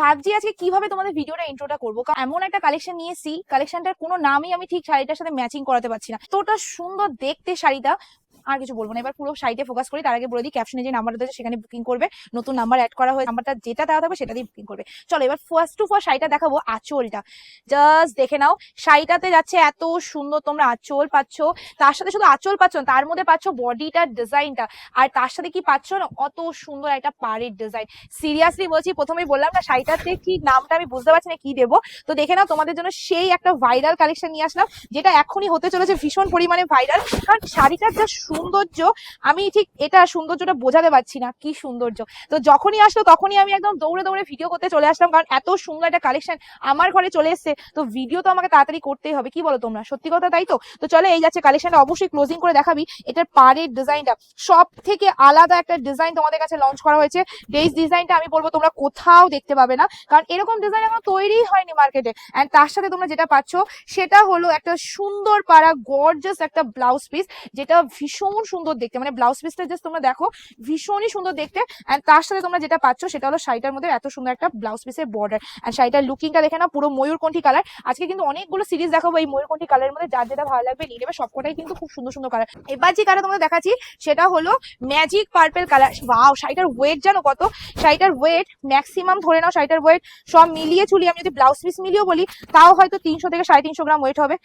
ভাবছি আজকে কীভাবে তোমাদের ভিডিওটা ইন্ট্রোটা করব। এমন একটা কালেকশন নিয়েছি কালেকশনটার কোনো নামই আমি ঠিক শাড়িটার সাথে ম্যাচিং করাতে পারছি না। তোটা সুন্দর দেখতে শাড়িটা আর কিছু বলব না। এবার পুরো সাইটে ফোকাস করি, তার আগে বলে দিই ক্যাপশনে যে নাম্বারটা আছে সেখানে বুকিং করবে। নতুন নাম্বার অ্যাড করা হয়েছে নাম্বারটা যেটা দেওয়া থাকবে সেটা দিয়ে বুকিং করবে। চলো এবার ফার্স্ট টু ফার্স্ট শাড়িটা দেখাবো, আঁচলটা। জাস্ট দেখে নাও শাড়িটাতে যাচ্ছে এত সুন্দর তোমরা আঁচল পাচ্ছ। তার সাথে শুধু আঁচল পাচ্ছ তার মধ্যে পাচ্ছ বডিটার ডিজাইনটা আর তার সাথে কি পাচ্ছ না, অত সুন্দর একটা পাড়ের ডিজাইন সিরিয়াসলি বলছি, প্রথমেই বললাম না শাড়িটাতে কি নামটা আমি বুঝতে পারছি না, কি দেবো? তো দেখে নাও, তোমাদের জন্য সেই একটা ভাইরাল কালেকশন নিয়ে আসলাম, যেটা এখনই হতে চলেছে ভীষণ পরিমাণে ভাইরাল কারণ শাড়িটার যা সৌন্দর্য, আমি ঠিক এটা সৌন্দর্যটা বোঝাতে পারছি না, কি সৌন্দর্য। তো যখনই আসলো তখনই আমি একদম দৌড়ে দৌড়ে ভিডিও করতে চলে আসলাম, কারণ এত সুন্দর একটা কালেকশন আমার ঘরে চলে এসেছে। তো ভিডিও তো আমাকে তাড়াতাড়ি করতেই হবে, কি বলো তোমরা? সত্যি কথা তাই তো? তো চলো এই যাচ্ছে কালেকশনটা অবশ্যই ক্লোজিং করে দেখাবি, এটার পাড়ের ডিজাইনটা সব থেকে আলাদা একটা ডিজাইন তোমাদের কাছে লঞ্চ করা হয়েছে। বেস ডিজাইনটা আমি বলব তোমরা কোথাও দেখতে পাবে না, কারণ এরকম ডিজাইন এখন তৈরি হয়নি মার্কেটে অ্যান্ড তার সাথে তোমরা যেটা পাচ্ছ, সেটা হলো একটা সুন্দর পাড়া গর্জাস একটা ব্লাউজ পিস যেটা ভীষণ সুন্দর দেখতে। মানে ব্লাউজ পিসটা জাস্ট তোমরা দেখো, ভীষণই সুন্দর দেখতে। অ্যান্ড তার সাথে তোমরা যেটা পাচ্ছ, সেটা হলো শাড়িটার মধ্যে এত সুন্দর একটা ব্লাউজ পিসের বর্ডার অ্যান্ড শাড়িটার লুকিংটা দেখে না পুরো ময়ূরকণ্ঠী কালার আজকে কিন্তু অনেকগুলো সিরিজ দেখাবো এই ময়ূরকণ্ঠী কালারের মধ্যে। যার যেটা ভালো লাগবে নিয়ে নেবে, সবকটাই কিন্তু খুব সুন্দর সুন্দর কালার এবার যে কালার তোমাদের দেখাচ্ছি, সেটা হলো ম্যাজিক পার্পেল কালার ওয়াও শাড়িটার ওয়েট জানো কত? শাড়িটার ওয়েট ম্যাক্সিমাম ধরে নাও শাড়িটার ওয়েট সব মিলিয়ে চুলিয়ে আমি যদি ব্লাউজ পিস মিলিয়েও বলি, তাও হয়তো তিনশো থেকে সাড়ে তিনশো গ্রাম ওয়েট হবে।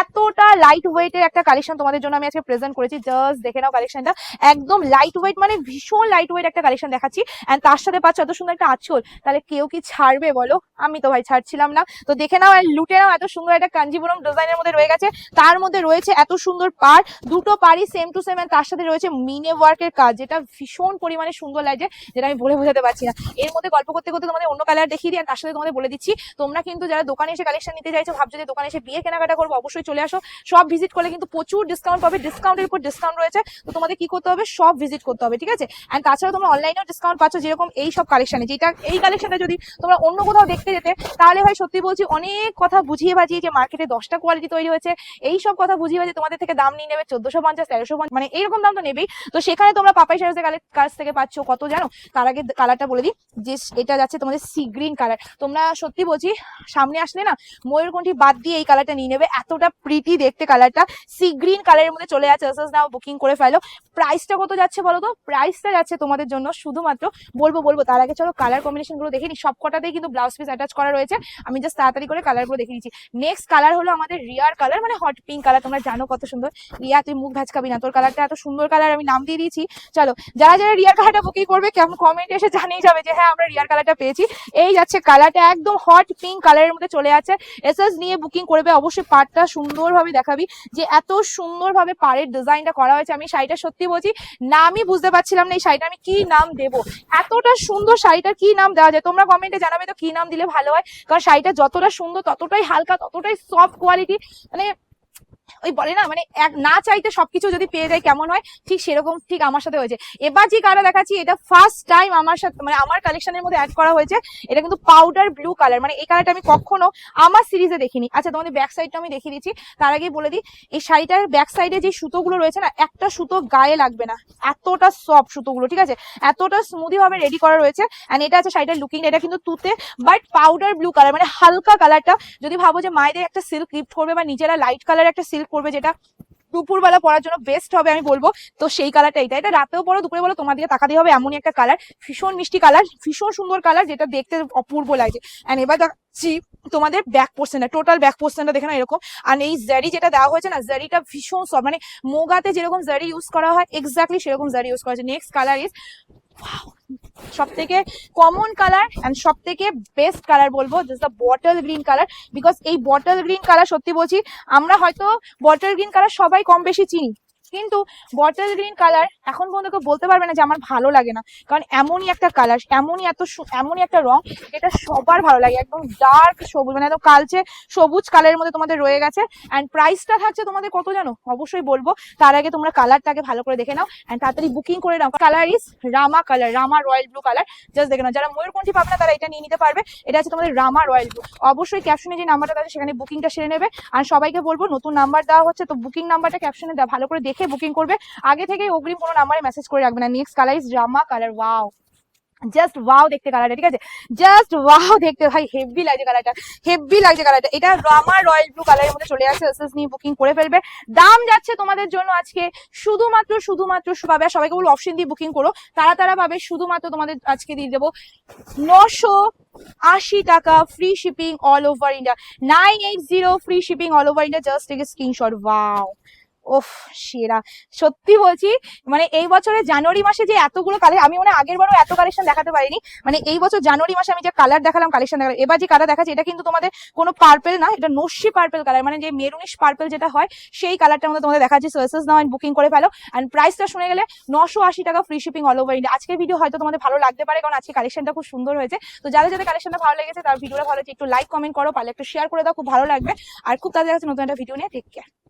এতটা লাইট ওয়েটের একটা কালেকশন তোমাদের জন্য আমি আজকে প্রেজেন্ট করেছি। জাস্ট দেখে নাও কালেকশনটা একদম লাইট ওয়েট মানে ভীষণ লাইট ওয়েট একটা কালেকশন দেখাচ্ছি। অ্যান্ড তার সাথে পাচ্ছ এত সুন্দর একটা আঁচল। তাহলে কেউ কি ছাড়বে বলো? আমি তো ভাই ছাড়ছিলাম না। তো দেখে নাও আর লুটে নাও, এত সুন্দর একটা কাঞ্জিপুরম ডিজাইনের মধ্যে রয়ে গেছে। তার মধ্যে রয়েছে এত সুন্দর পার দুটো পারই সেম টু সেম তার সাথে রয়েছে মিনে ওয়ার্কের কাজ, যেটা ভীষণ পরিমাণে সুন্দর লাগছে যেটা আমি বলে বোঝাতে পারছি না। এর মধ্যে গল্প করতে করতে তোমাদের অন্য কালার দেখিয়ে দিই আর তার সাথে তোমাদের বলে দিচ্ছি। তোমরা কিন্তু যারা দোকানে এসে কালেকশন নিতে চাইছো, ভাবছ যে দোকানে এসে বিয়ে কেনাকাটা করব, অবশ্যই চলে আসো। সব ভিজিট করলে কিন্তু প্রচুর ডিসকাউন্ট পাবে। ডিসকাউন্টের উপর ডিসকাউন্ট রয়েছে, তো তোমাদের কি করতে হবে? সব ভিজিট করতে হবে, ঠিক আছে? অ্যান্ড তাছাড়া তোমরা অনলাইনেও ডিসকাউন্ট পাচ্ছ যেরকম এই সব কালেকশনে যেটা, এই কালেকশনটা যদি তোমরা অন্য কোথাও দেখতে যেতে, তাহলে ভাই সত্যি বলছি অনেক কথা বুঝিয়ে বাজিয়ে যে মার্কেটে দশটা কোয়ালিটি তৈরি হয়েছে। এই সব কথা বুঝিয়ে বাজিয়ে তোমাদের থেকে দাম নিয়ে নেবে চোদ্দশো পঞ্চাশ, তেরোশো মানে এইরকম দাম তো নেবেই। তো সেখানে তোমরা পাপাই সারসের কাছ থেকে পাচ্ছ কত জানো? তার আগে কালারটা বলে দিই, যে এটা যাচ্ছে তোমাদের সি গ্রিন কালার তোমরা সত্যি বলছি, সামনে আসলে না, ময়ূরকণ্ঠী বাদ দিয়ে এই কালারটা নিয়ে নেবে। এতটা প্রিটি দেখতে কালারটা সি গ্রিন কালারের মধ্যে চলে যাচ্ছে নাও বুকিং করে ফেলো। প্রাইসটা কত যাচ্ছে বলো তো প্রাইসটা যাচ্ছে তোমাদের জন্য শুধুমাত্র বলব বলব, তার আগে চলো কালার কম্বিনেশনগুলো দেখে নি। সব কটাতেই কিন্তু ব্লাউজ পিস অ্যাটাচ করা রয়েছে। আমি জাস্ট তাড়াতাড়ি করে কালারগুলো দেখে নিচ্ছি। নেক্সট কালার হলো আমাদের রিয়ার কালার মানে হট পিঙ্ক কালার তোমরা জানো কত সুন্দর। রিয়া, তুই মুখ ভাজকাবি না। তোর কালারটা এত সুন্দর কালার আমি নাম দিয়ে দিয়েছি। চলো, যারা যারা রিয়ার কালারটা বুকিং করবে, কেমন কমেন্ট এসে জানিয়ে যাবে যে হ্যাঁ আমরা রিয়ার কালারটা পেয়েছি। এই যাচ্ছে কালারটা একদম হট পিঙ্ক কালারের মধ্যে চলে যাচ্ছে এসএস নিয়ে বুকিং করবে অবশ্যই পাড়টা সুন্দরভাবে দেখাবি। যে এত সুন্দরভাবে পাড়ের ডিজাইনটা হয়েছে। আমি শাড়িটা সত্যি বলছি, নামই বুঝতে পারছিলাম না এই শাড়িটা আমি কি নাম দেব। এতটা সুন্দর শাড়িটার কি নাম দেওয়া যায়? তোমরা কমেন্টে জানাবে তো কি নাম দিলে ভালো হয়? কারণ শাড়িটা যতটা সুন্দর, ততটাই হালকা, ততটাই সফট কোয়ালিটি মানে ওই বলে না মানে এক না চাইতে সবকিছু যদি পেয়ে যায় কেমন হয়, ঠিক সেরকম, ঠিক আমার সাথে হয়েছে। এবার যে কালার দেখাচ্ছি, এটা ফার্স্ট টাইম আমার সাথে মানে আমার কালেকশনের মধ্যে অ্যাড করা হয়েছে, এটা কিন্তু পাউডার ব্লু কালার মানে এই কালারটা আমি কখনো আমার সিরিজে দেখিনি। আচ্ছা তোমাদের ব্যাক সাইডটা আমি দেখিয়ে দিচ্ছি, তার আগেই বলে দিই, এই শাড়িটার ব্যাক সাইডে যে সুতোগুলো রয়েছে না, একটা সুতো গায়ে লাগবে না, এতটা সফট সুতোগুলো, ঠিক আছে? এতটা স্মুদি ভাবে রেডি করা রয়েছে অ্যান্ড এটা আছে শাড়িটার লুকিং এটা কিন্তু তুতে বাট পাউডার ব্লু কালার মানে হালকা কালারটা যদি ভাবো যে মায়েদের একটা সিল্ক গিফট করবে বা নিজেরা লাইট কালার একটা সিল্ক করবে যেটা দুপুরবেলা পরার জন্য বেস্ট হবে আমি বলব। তো সেই কালারটা এটা এটা রাতেও পরো, দুপুরে বলো, তোমার দিকে তাকাতে হবে এমনই একটা কালার ভীষণ মিষ্টি কালার ভীষণ সুন্দর কালার যেটা দেখতে অপূর্ব লাগছে অ্যান্ড এবার দেখাচ্ছি তোমাদের ব্যাক পোর্শনটা টোটাল ব্যাক পোর্শনটা দেখে না এরকম। আর এই জারি যেটা দেওয়া হয়েছে না জারিটা ভীষণ সব মানে মোগাতে যেরকম জারি ইউজ করা হয় এক্স্যাক্টলি সেরকম জারি ইউজ করা হয়েছে। নেক্সট কালার ইজ সব থেকে কমন কালার অ্যান্ড সব থেকে বেস্ট কালার বলব this the bottle green colour because এই বটল গ্রিন কালার সত্যি বলছি, আমরা হয়তো বটল গ্রিন কালার সবাই কম বেশি চিনি। কিন্তু বটল গ্রিন কালার এখন পর্যন্ত কেউ বলতে পারবে না যে আমার ভালো লাগে না। কারণ এমনই একটা কালার এমনই এত এমনই একটা রং এটা সবার ভালো লাগে। একদম ডার্ক সবুজ মানে একদম কালচে সবুজ কালারের মধ্যে তোমাদের রয়ে গেছে। অ্যান্ড প্রাইসটা থাকছে তোমাদের কত জানো? অবশ্যই বলব। তার আগে তোমরা কালারটাকে ভালো করে দেখে নাও। অ্যান্ড তাড়াতাড়ি বুকিং করে নাও। কালার ইজ রামা কালার রামা রয়্যাল ব্লু কালার জাস্ট দেখে নাও। যারা ময়ূরকণ্ঠী পাবে না, তারা এটা নিয়ে নিতে পারবে। এটা আছে তোমাদের রামা রয়্যাল ব্লু অবশ্যই ক্যাপশনে যে নাম্বারটা আছে, সেখানে বুকিংটা সেরে নেবে। আর সবাইকে বলব, নতুন নাম্বার দেওয়া হচ্ছে, তো বুকিং নাম্বারটা ক্যাপশনে ভালো করে দেখে বুকিং করবে। আগে থেকে অগ্রিম কোনো নাম্বারে মেসেজ করে রাখবে না। নেক্সট কালার ইজ রামা কালার ওয়াও জাস্ট ওয়াও দেখতে কালারটা ঠিক আছে? জাস্ট ওয়াও দেখতে, ভাই হেভি লাগছে কালারটা হেভি লাগছে কালারটা এটা রামা রয়্যাল ব্লু কালারের মধ্যে চলে আসছে এসএস নিয়ে বুকিং করে ফেলবে। দাম যাচ্ছে তোমাদের জন্য আজকে শুধুমাত্র শুধুমাত্র পাবে। সবাইকে বলব অপশন দিয়ে বুকিং করো। তারা তারা পাবে। শুধুমাত্র তোমাদের আজকে দিয়ে দেবো নশো আশি টাকা free shipping all over India nine eight zero free shipping all over India just take screenshot wow ওফ, সেরা। সত্যি বলছি মানে এই বছরে জানুয়ারি মাসে যে এতগুলো কালার আমি মানে আগের বারও এত কালেকশন দেখাতে পারিনি। মানে এই বছর জানুয়ারি মাসে আমি যে কালার দেখালাম কালেকশন দেখালাম, এবার যে কালার দেখাচ্ছি, এটা কিন্তু তোমাদের কোনো পার্পেল না, এটা নস্যি পার্পেল কালার মানে যে মেরুনিশ পার্পেল যেটা হয়, সেই কালারটার মধ্যে তোমাদের দেখাচ্ছি সোয়েসেস নাও বুকিং করে ফেলো। অ্যান্ড প্রাইসটা শুনে গেলে নশো আশি টাকা free shipping all over India আজকের ভিডিও হয়তো তোমাদের ভালো লাগতে পারে, কারণ আজকে কালেকশনটা খুব সুন্দর হয়েছে। তো যাদের যাদের কালেকশনটা ভালো লেগেছে, তার ভিডিওটা ভালো হয়েছে একটু লাইক কমেন্ট করো, পারলে একটু শেয়ার করে দাও, খুব ভালো লাগবে। আর খুব তাদের কাছে নতুন একটা ভিডিও নিয়ে টেক কেয়ার